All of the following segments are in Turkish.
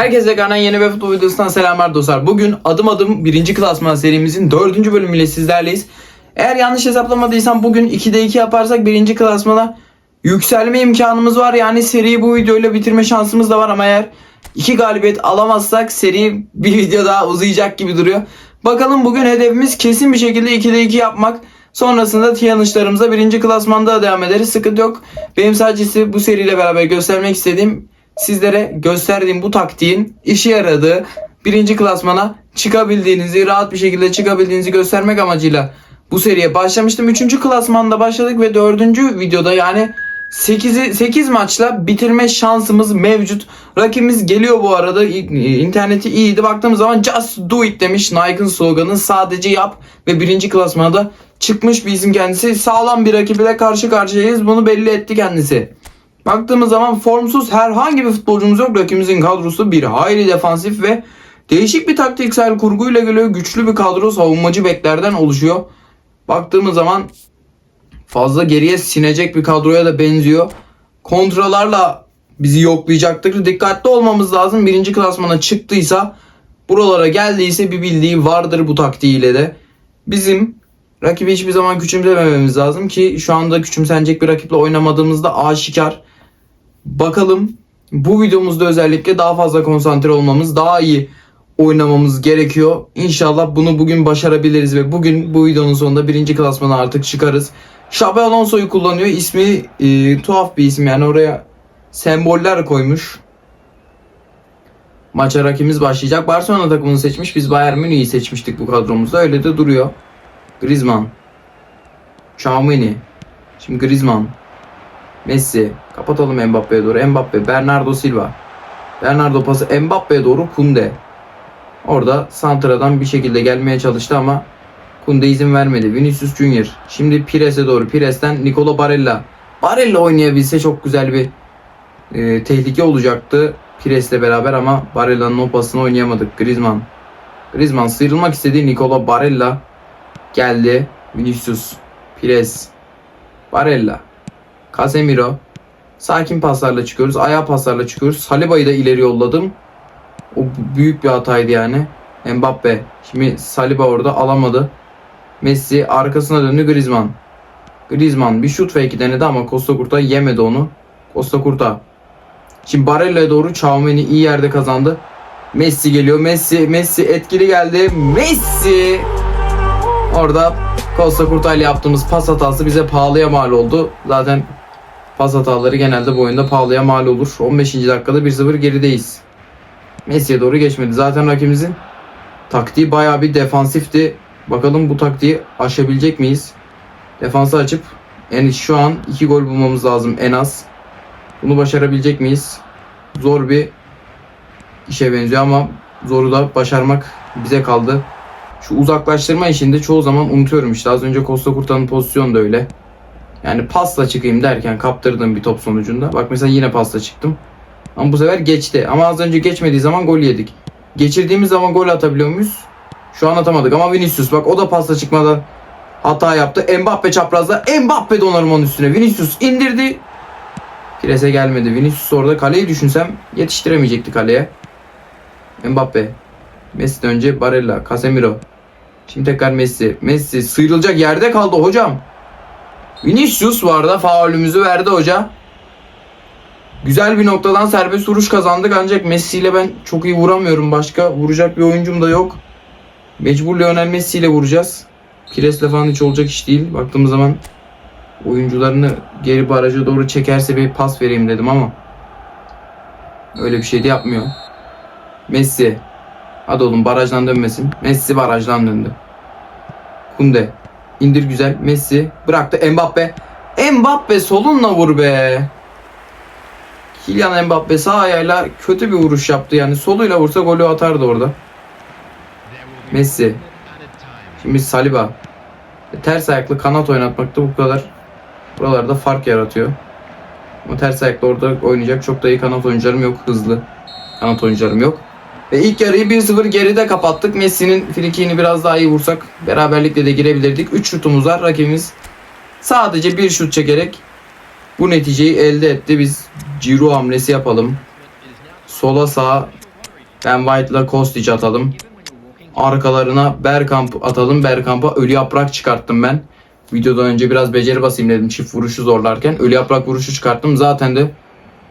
Herkese kanalın yeni ve futbol videosundan selamlar dostlar. Bugün adım adım birinci klasman serimizin dördüncü bölümüyle sizlerleyiz. Eğer yanlış hesaplamadıysam bugün 2'de 2 yaparsak birinci klasmana yükselme imkanımız var. Yani seriyi bu videoyla bitirme şansımız da var ama eğer 2 galibiyet alamazsak seri bir video daha uzayacak gibi duruyor. Bakalım bugün hedefimiz kesin bir şekilde 2'de 2 yapmak. Sonrasında challenge'larımıza birinci klasmanda da devam ederiz. Sıkıntı yok. Benim sadece bu seriyle beraber göstermek istediğim sizlere gösterdiğim bu taktiğin işe yaradığı birinci klasmana çıkabildiğinizi, rahat bir şekilde çıkabildiğinizi göstermek amacıyla bu seriye başlamıştım. Üçüncü klasmanda başladık ve dördüncü videoda yani 8'i 8 maçla bitirme şansımız mevcut. Rakibimiz geliyor bu arada. İnterneti iyiydi. Baktığımız zaman just do it demiş. Nike'ın sloganı sadece yap ve birinci klasmana da çıkmış bir isim kendisi. Sağlam bir rakiple karşı karşıyayız. Bunu belli etti kendisi. Baktığımız zaman formsuz herhangi bir futbolcumuz yok. Rakibimizin kadrosu bir hayli defansif ve değişik bir taktiksel kurguyla geliyor. Güçlü bir kadro savunmacı beklerden oluşuyor. Baktığımız zaman fazla geriye sinecek bir kadroya da benziyor. Kontralarla bizi yoklayacaktır. Dikkatli olmamız lazım. Birinci klasmana çıktıysa buralara geldiyse bir bildiği vardır bu taktiğiyle de. Bizim rakibi hiçbir zaman küçümsemememiz lazım ki şu anda küçümsenecek bir rakiple oynamadığımızda aşikar. Bakalım bu videomuzda özellikle daha fazla konsantre olmamız, daha iyi oynamamız gerekiyor. İnşallah bunu bugün başarabiliriz ve bugün bu videonun sonunda birinci klasmana artık çıkarız. Xabi Alonso'yu kullanıyor. İsmi e, tuhaf bir isim yani oraya semboller koymuş. Maça rakibimiz başlayacak. Barcelona takımını seçmiş. Biz Bayern Münih'i seçmiştik bu kadromuzda. Öyle de duruyor. Griezmann. Xiaomini. Şimdi Griezmann. Messi. Kapatalım Mbappe'ye doğru. Mbappe. Bernardo Silva. Bernardo pası Mbappe'ye doğru Kunde. Orada Santra'dan bir şekilde gelmeye çalıştı ama Kunde izin vermedi. Vinicius Junior. Şimdi Pires'e doğru. Pires'ten Nicolo Barella. Barella oynayabilse çok güzel bir e, tehlike olacaktı. Pires'le beraber ama Barella'nın o pasını oynayamadık. Griezmann. Griezmann sıyrılmak istedi. Nicolo Barella geldi. Vinicius. Pires. Barella. Casemiro. Sakin paslarla çıkıyoruz. Ayağa paslarla çıkıyoruz. Saliba'yı da ileri yolladım. O büyük bir hataydı yani. Mbappe. Şimdi Saliba orada alamadı. Messi arkasına döndü Griezmann. Griezmann bir şut fake denedi ama Costa Curta yemedi onu. Costa Curta. Şimdi Barella'ya doğru Xiaomeni iyi yerde kazandı. Messi geliyor. Messi Messi etkili geldi. Messi Orada Costa Curta ile yaptığımız pas hatası bize pahalıya mal oldu. Zaten pas hataları genelde bu oyunda pahalıya mal olur. 15. dakikada 1-0 gerideyiz. Messi'ye doğru geçmedi. Zaten rakibimizin taktiği bayağı bir defansifti. Bakalım bu taktiği aşabilecek miyiz? Defansı açıp en şu an 2 gol bulmamız lazım en az. Bunu başarabilecek miyiz? Zor bir işe benziyor ama zoru da başarmak bize kaldı. Şu uzaklaştırma işinde çoğu zaman unutuyorum işte. Az önce Costa Curta'nın pozisyonu da öyle. Yani pasla çıkayım derken kaptırdığım bir top sonucunda. Bak mesela yine pasla çıktım. Ama bu sefer geçti. Ama az önce geçmediği zaman gol yedik. Geçirdiğimiz zaman gol atabiliyor muyuz? Şu an atamadık ama Vinicius bak o da pasla çıkmadan hata yaptı. Mbappe çaprazda. Mbappe donarımın üstüne. Vinicius indirdi. Pirese gelmedi. Vinicius orada kaleyi düşünsem yetiştiremeyecekti kaleye. Mbappe. Messi önce Barella, Casemiro. Şimdi tekrar Messi. Messi sıyrılacak yerde kaldı hocam. Vinicius var da faulümüzü verdi hoca. Güzel bir noktadan serbest vuruş kazandık ancak Messi ile ben çok iyi vuramıyorum. Başka vuracak bir oyuncum da yok. Mecbur Lionel Messi ile vuracağız. Pires'le falan hiç olacak iş değil. Baktığımız zaman oyuncularını geri baraja doğru çekerse bir pas vereyim dedim ama öyle bir şey de yapmıyor. Messi. Hadi oğlum barajdan dönmesin. Messi barajdan döndü. Kunde. İndir güzel. Messi. Bıraktı Mbappe. Mbappe solunla vur be. Kylian Mbappe sağ ayağıyla kötü bir vuruş yaptı. Yani soluyla vursa golü atardı orada. Messi. Şimdi Saliba. E, Ters ayaklı kanat oynatmakta bu kadar buralarda fark yaratıyor. Ama ters ayaklı orada oynayacak çok da iyi kanat oyuncularım yok. Hızlı kanat oyuncularım yok. Ve ilk yarıyı 1-0 geride kapattık. Messi'nin frikini biraz daha iyi vursak beraberlikle de girebilirdik. 3 şutumuz var. Rakibimiz sadece bir şut çekerek bu neticeyi elde etti. Biz Ciro hamlesi yapalım. Sola sağa Ben White'la Kostic atalım. Arkalarına Bergkamp atalım. Bergkamp'a ölü yaprak çıkarttım ben. Videodan önce biraz beceri basayım dedim çift vuruşu zorlarken. Ölü yaprak vuruşu çıkarttım. Zaten de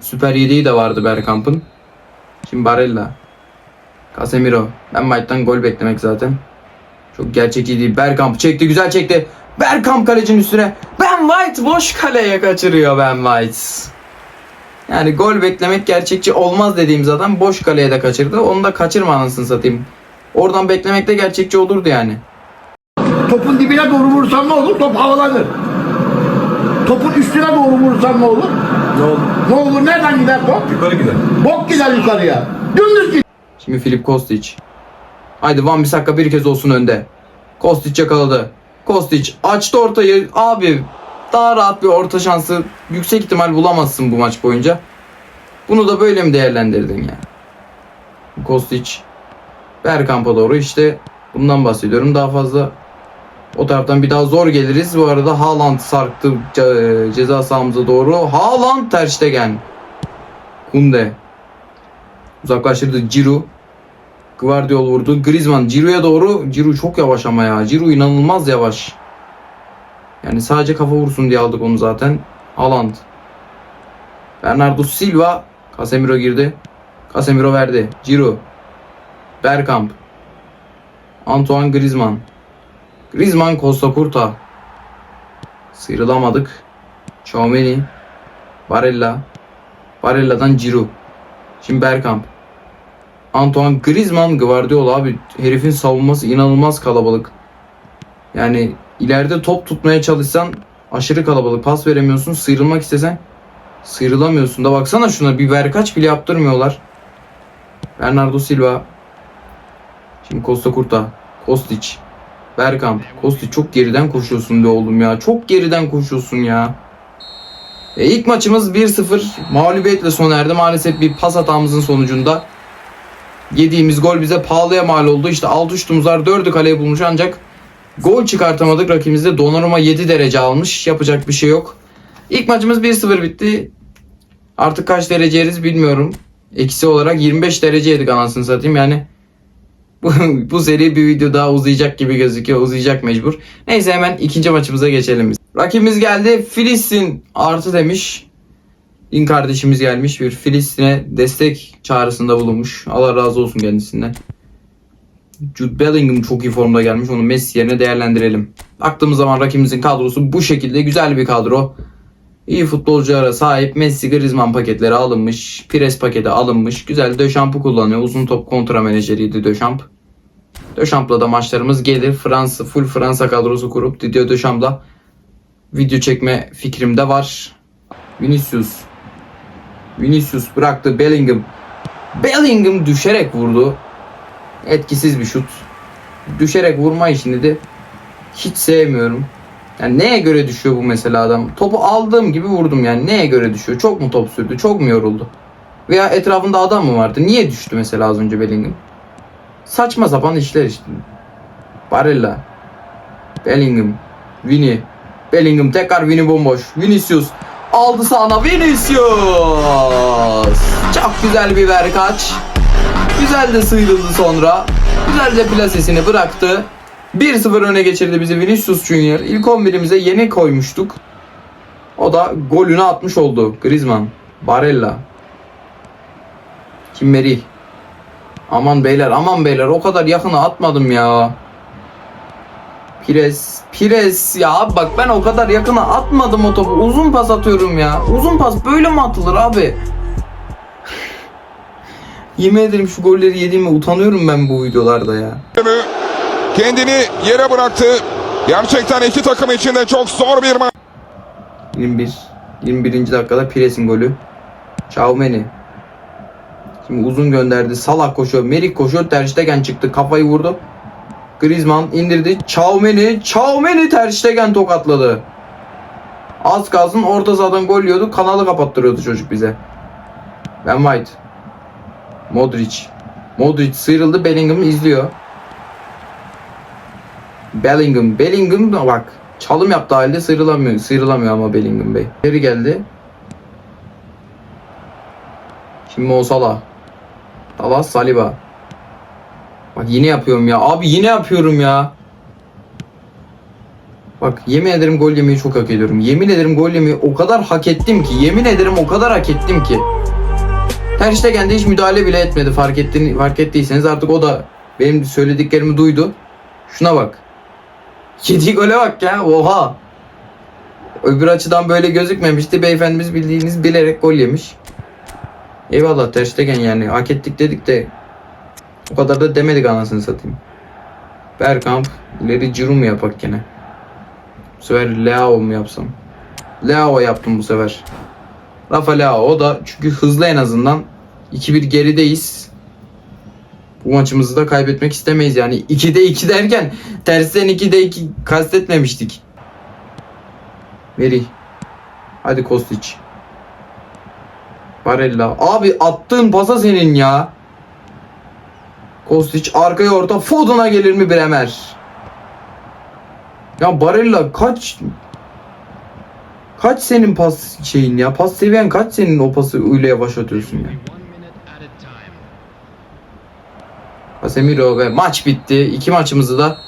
süper yedeği de vardı Bergkamp'ın. Şimdi Barella. Casemiro. Ben White'dan gol beklemek zaten. Çok gerçekçi değil. Bergkamp çekti. Güzel çekti. Bergkamp kalecinin üstüne. Ben White boş kaleye kaçırıyor Ben White. Yani gol beklemek gerçekçi olmaz dediğimiz adam boş kaleye de kaçırdı. Onu da kaçırma anasını satayım. Oradan beklemek de gerçekçi olurdu yani. Topun dibine doğru vurursan ne olur? Top havalanır. Topun üstüne doğru vurursan ne olur? Ne oldu? Ne olur? Nereden gider top? Yukarı gider. Bok gider yukarıya. Dümdüz gider. Şimdi Filip Kostic. Haydi Van Bissaka bir kez olsun önde. Kostic yakaladı. Kostic açtı ortayı. Abi daha rahat bir orta şansı yüksek ihtimal bulamazsın bu maç boyunca. Bunu da böyle mi değerlendirdin ya? Kostic Bergkamp'a doğru işte bundan bahsediyorum. Daha fazla o taraftan bir daha zor geliriz. Bu arada Haaland sarktı ce- ceza sahamıza doğru. Haaland Ter Stegen. Kunde. Uzaklaştırdı Ciro. Guardiol vurdu. Griezmann Ciro'ya doğru. Ciro çok yavaş ama ya. Ciro inanılmaz yavaş. Yani sadece kafa vursun diye aldık onu zaten. Haaland. Bernardo Silva. Casemiro girdi. Casemiro verdi. Ciro. Bergkamp. Antoine Griezmann. Griezmann Costa Curta. Sıyrılamadık. Chouameni. Barella. Barella'dan Ciro. Şimdi Bergkamp. Antoine Griezmann Guardiola abi herifin savunması inanılmaz kalabalık. Yani ileride top tutmaya çalışsan aşırı kalabalık. Pas veremiyorsun. Sıyrılmak istesen sıyrılamıyorsun da baksana şuna bir verkaç bile yaptırmıyorlar. Bernardo Silva. Şimdi Costa Curta. Kostic. Bergkamp. Kostic çok geriden koşuyorsun be oğlum ya. Çok geriden koşuyorsun ya. E ilk maçımız 1-0 mağlubiyetle sona erdi. Maalesef bir pas hatamızın sonucunda yediğimiz gol bize pahalıya mal oldu. İşte 6 şutumuz var 4'ü kaleye bulmuş ancak gol çıkartamadık. Rakibimiz de Donnarumma 7 derece almış. Yapacak bir şey yok. İlk maçımız 1-0 bitti. Artık kaç derece yeriz bilmiyorum. Eksi olarak 25 derece yedik anasını satayım yani. Bu, bu seri bir video daha uzayacak gibi gözüküyor. Uzayacak mecbur. Neyse hemen ikinci maçımıza geçelim biz. Rakibimiz geldi. Filistin artı demiş. Din kardeşimiz gelmiş. Bir Filistin'e destek çağrısında bulunmuş. Allah razı olsun kendisinden. Jude Bellingham çok iyi formda gelmiş. Onu Messi yerine değerlendirelim. Baktığımız zaman rakibimizin kadrosu bu şekilde. Güzel bir kadro. İyi futbolculara sahip Messi Griezmann paketleri alınmış. Pires paketi alınmış. Güzel Döşamp'ı kullanıyor. Uzun top kontra menajeriydi Döşamp. Döşamp'la da maçlarımız gelir. Fransa full Fransa kadrosu kurup Didier Döşamp'la video çekme fikrim de var. Vinicius. Vinicius bıraktı Bellingham. Bellingham düşerek vurdu. Etkisiz bir şut. Düşerek vurma işini de hiç sevmiyorum. Yani neye göre düşüyor bu mesela adam? Topu aldığım gibi vurdum yani. Neye göre düşüyor? Çok mu top sürdü? Çok mu yoruldu? Veya etrafında adam mı vardı? Niye düştü mesela az önce Bellingham? Saçma sapan işler işte. Barella. Bellingham. Vini. Bellingham tekrar Vini bomboş. Vinicius. Aldı sağına Vinicius. Çok güzel bir verkaç. Güzel de sıyrıldı sonra. Güzel de plasesini bıraktı. 1-0 öne geçirdi bizi Vinicius Junior. İlk 11'imize yeni koymuştuk. O da golünü atmış oldu. Griezmann. Barella. Kim Merih. Aman beyler aman beyler o kadar yakına atmadım ya. Pires. Pires ya abi bak ben o kadar yakına atmadım o topu. Uzun pas atıyorum ya. Uzun pas böyle mi atılır abi? Yemin ederim şu golleri yediğime utanıyorum ben bu videolarda ya. kendini yere bıraktı. Gerçekten iki takım içinde çok zor bir maç. 21. 21. dakikada Pires'in golü. Çaumeni. Şimdi uzun gönderdi. Salah koşuyor. Merik koşuyor. Ter Stegen çıktı. Kafayı vurdu. Griezmann indirdi. Çaumeni. Çaumeni Ter Stegen tokatladı. Az kalsın orta sahadan gol yiyordu. Kanalı kapattırıyordu çocuk bize. Ben White. Modric. Modric sıyrıldı. Bellingham izliyor. Bellingham. Bellingham da bak. Çalım yaptı halde sıyrılamıyor. Sıyrılamıyor ama Bellingham Bey. Geri geldi. Şimdi Mo Salah. Dallas Saliba. Bak yine yapıyorum ya. Abi yine yapıyorum ya. Bak yemin ederim gol yemeyi çok hak ediyorum. Yemin ederim gol yemeyi o kadar hak ettim ki. Yemin ederim o kadar hak ettim ki. Ter Stegen de hiç müdahale bile etmedi fark ettiğini fark ettiyseniz artık o da benim söylediklerimi duydu. Şuna bak. Yediği gole bak ya. Oha. Öbür açıdan böyle gözükmemişti. Beyefendimiz bildiğiniz bilerek gol yemiş. Eyvallah Ter Stegen yani hak ettik dedik de o kadar da demedik anasını satayım. Bergkamp ileri Ciro mu yapak gene? Bu sefer Leao mu yapsam? Leao yaptım bu sefer. Rafa Leao o da çünkü hızlı en azından. 2-1 gerideyiz. Bu maçımızı da kaybetmek istemeyiz yani. 2'de 2 derken tersten 2'de 2 kastetmemiştik. Veri. Hadi Kostić. Barella. Abi attığın pasa senin ya. Kostić arkaya orta Foden'a gelir mi Bremer? Ya Barella kaç kaç senin pas şeyin ya? Pas seviyen kaç senin o pası öyle yavaş atıyorsun ya? Casemiro ve maç bitti. İki maçımızı da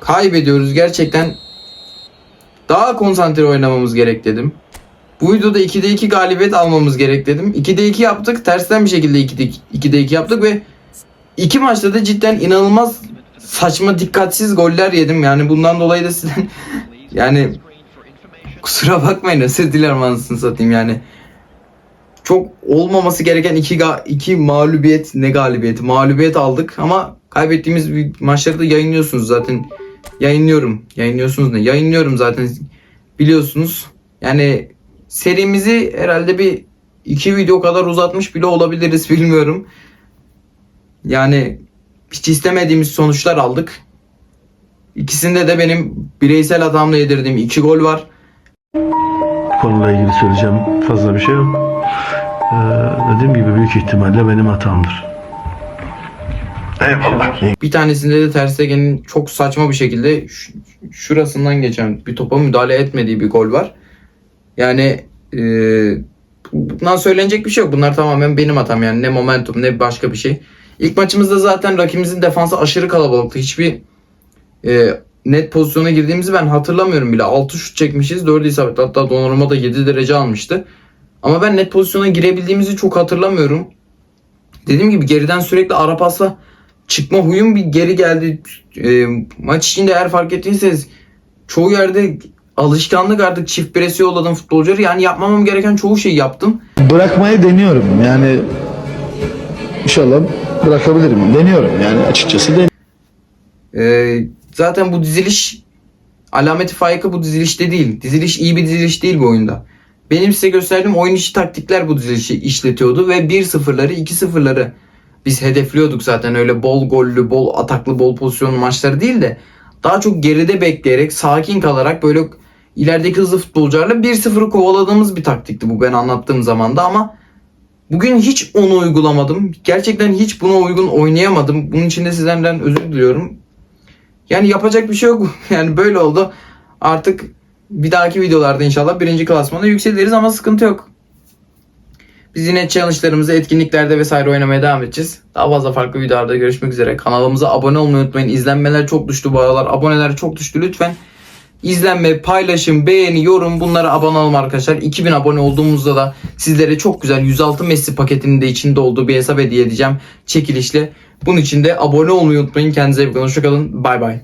kaybediyoruz. Gerçekten daha konsantre oynamamız gerek dedim. Bu videoda 2'de 2 galibiyet almamız gerek dedim. 2'de 2 yaptık. Tersten bir şekilde 2'de 2, 2'de 2 yaptık ve iki maçta da cidden inanılmaz saçma dikkatsiz goller yedim. Yani bundan dolayı da sizden yani kusura bakmayın özür dilerim anasını satayım. Yani. Çok olmaması gereken iki, iki mağlubiyet ne galibiyeti? Mağlubiyet aldık ama kaybettiğimiz bir maçları da yayınlıyorsunuz zaten. Yayınlıyorum. Yayınlıyorsunuz ne? Yayınlıyorum zaten. Biliyorsunuz. Yani serimizi herhalde bir iki video kadar uzatmış bile olabiliriz bilmiyorum yani hiç istemediğimiz sonuçlar aldık İkisinde de benim bireysel hatamla yedirdiğim iki gol var konuyla ilgili söyleyeceğim fazla bir şey yok. Ee, dediğim gibi büyük ihtimalle benim hatamdır. Eyvallah. Bir tanesinde de Ter Stegen'in çok saçma bir şekilde şurasından geçen bir topa müdahale etmediği bir gol var. Yani e, bundan söylenecek bir şey yok. Bunlar tamamen benim hatam yani ne momentum ne başka bir şey. İlk maçımızda zaten rakibimizin defansı aşırı kalabalıktı. Hiçbir e, net pozisyona girdiğimizi ben hatırlamıyorum bile. 6 şut çekmişiz 4 isabet hatta Donnarumma da 7 derece almıştı. Ama ben net pozisyona girebildiğimizi çok hatırlamıyorum. Dediğim gibi geriden sürekli ara pasla çıkma huyum bir geri geldi. E, maç içinde eğer fark ettiyseniz çoğu yerde alışkanlık artık çift presi yolladım futbolcuları. Yani yapmamam gereken çoğu şeyi yaptım. bırakmayı deniyorum. Yani inşallah bırakabilirim. Deniyorum yani açıkçası deniyorum. Ee, zaten bu diziliş alameti faika bu dizilişte değil. Diziliş iyi bir diziliş değil bu oyunda. Benim size gösterdiğim oyun içi taktikler bu dizilişi işletiyordu ve 1-0'ları 2-0'ları biz hedefliyorduk zaten öyle bol gollü, bol ataklı, bol pozisyonlu maçları değil de daha çok geride bekleyerek, sakin kalarak böyle ilerideki hızlı futbolcularla 1-0'ı kovaladığımız bir taktikti bu ben anlattığım zaman da ama bugün hiç onu uygulamadım. Gerçekten hiç buna uygun oynayamadım. Bunun için de sizlerden özür diliyorum. Yani yapacak bir şey yok. Yani böyle oldu. Artık bir dahaki videolarda inşallah birinci klasmana yükseliriz ama sıkıntı yok. Biz yine challenge'larımızı etkinliklerde vesaire oynamaya devam edeceğiz. Daha fazla farklı videolarda görüşmek üzere. Kanalımıza abone olmayı unutmayın. İzlenmeler çok düştü bu aralar. Aboneler çok düştü. Lütfen izlenme, paylaşım, beğeni, yorum bunlara abone olun arkadaşlar. 2000 abone olduğumuzda da sizlere çok güzel 106 Messi paketinin de içinde olduğu bir hesap hediye edeceğim çekilişle. Bunun için de abone olmayı unutmayın. Kendinize iyi bakın. Hoşçakalın. Bay bay.